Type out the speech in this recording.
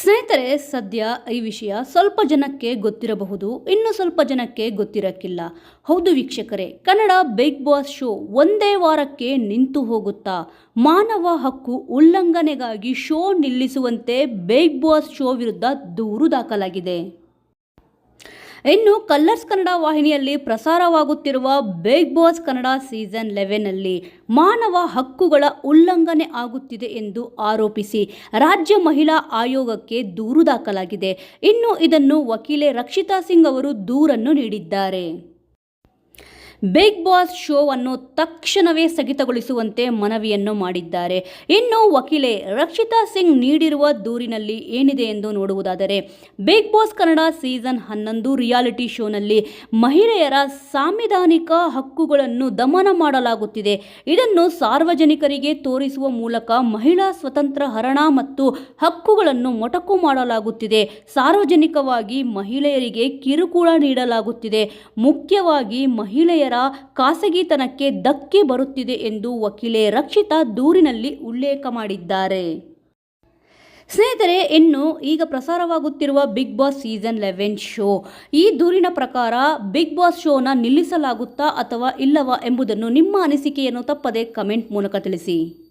ಸ್ನೇಹಿತರೆ, ಸದ್ಯ ಈ ವಿಷಯ ಸ್ವಲ್ಪ ಜನಕ್ಕೆ ಗೊತ್ತಿರಬಹುದು, ಇನ್ನು ಸ್ವಲ್ಪ ಜನಕ್ಕೆ ಗೊತ್ತಿರಕ್ಕಿಲ್ಲ. ಹೌದು ವೀಕ್ಷಕರೇ, ಕನ್ನಡ ಬಿಗ್ ಬಾಸ್ ಶೋ ಒಂದೇ ವಾರಕ್ಕೆ ನಿಂತು ಹೋಗುತ್ತಾ, ಮಾನವ ಹಕ್ಕು ಉಲ್ಲಂಘನೆಗಾಗಿ ಶೋ ನಿಲ್ಲಿಸುವಂತೆ ಬಿಗ್ ಬಾಸ್ ಶೋ ವಿರುದ್ಧ ದೂರು ದಾಖಲಾಗಿದೆ. ಇನ್ನು ಕಲ್ಲರ್ಸ್ ಕನ್ನಡ ವಾಹಿನಿಯಲ್ಲಿ ಪ್ರಸಾರವಾಗುತ್ತಿರುವ ಬಿಗ್ ಬಾಸ್ ಕನ್ನಡ ಸೀಸನ್ ಲೆವೆನ್ನಲ್ಲಿ ಮಾನವ ಹಕ್ಕುಗಳ ಉಲ್ಲಂಘನೆ ಆಗುತ್ತಿದೆ ಎಂದು ಆರೋಪಿಸಿ ರಾಜ್ಯ ಮಹಿಳಾ ಆಯೋಗಕ್ಕೆ ದೂರು ದಾಖಲಾಗಿದೆ. ಇನ್ನು ಇದನ್ನು ವಕೀಲೆ ರಕ್ಷಿತಾ ಸಿಂಗ್ ಅವರು ದೂರನ್ನು ನೀಡಿದ್ದಾರೆ. ಬಿಗ್ ಬಾಸ್ ಶೋವನ್ನು ತಕ್ಷಣವೇ ಸ್ಥಗಿತಗೊಳಿಸುವಂತೆ ಮನವಿಯನ್ನು ಮಾಡಿದ್ದಾರೆ. ಇನ್ನು ವಕೀಲೆ ರಕ್ಷಿತಾ ಸಿಂಗ್ ನೀಡಿರುವ ದೂರಿನಲ್ಲಿ ಏನಿದೆ ಎಂದು ನೋಡುವುದಾದರೆ ಬಿಗ್ ಬಾಸ್ ಕನ್ನಡ ಸೀಸನ್ ಹನ್ನೊಂದು ರಿಯಾಲಿಟಿ ಶೋನಲ್ಲಿ ಮಹಿಳೆಯರ ಸಾಂವಿಧಾನಿಕ ಹಕ್ಕುಗಳನ್ನು ದಮನ ಮಾಡಲಾಗುತ್ತಿದೆ. ಇದನ್ನು ಸಾರ್ವಜನಿಕರಿಗೆ ತೋರಿಸುವ ಮೂಲಕ ಮಹಿಳಾ ಸ್ವತಂತ್ರ ಹರಣ ಮತ್ತು ಹಕ್ಕುಗಳನ್ನು ಮೊಟಕು ಮಾಡಲಾಗುತ್ತಿದೆ. ಸಾರ್ವಜನಿಕವಾಗಿ ಮಹಿಳೆಯರಿಗೆ ಕಿರುಕುಳ ನೀಡಲಾಗುತ್ತಿದೆ. ಮುಖ್ಯವಾಗಿ ಮಹಿಳೆಯರ ಖಾಸಗಿತನಕ್ಕೆ ಧಕ್ಕೆ ಬರುತ್ತಿದೆ ಎಂದು ವಕೀಲೆ ರಕ್ಷಿತಾ ದೂರಿನಲ್ಲಿ ಉಲ್ಲೇಖ ಮಾಡಿದ್ದಾರೆ. ಸ್ನೇಹಿತರೆ, ಇನ್ನು ಈಗ ಪ್ರಸಾರವಾಗುತ್ತಿರುವ Bigg Boss season eleven show. ಈ ದೂರಿನ ಪ್ರಕಾರ ಬಿಗ್ ಬಾಸ್ ಶೋನ ನಿಲ್ಲಿಸಲಾಗುತ್ತಾ ಅಥವಾ ಇಲ್ಲವಾ ಎಂಬುದನ್ನು ನಿಮ್ಮ ಅನಿಸಿಕೆಯನ್ನು ತಪ್ಪದೆ ಕಮೆಂಟ್ ಮೂಲಕ ತಿಳಿಸಿ.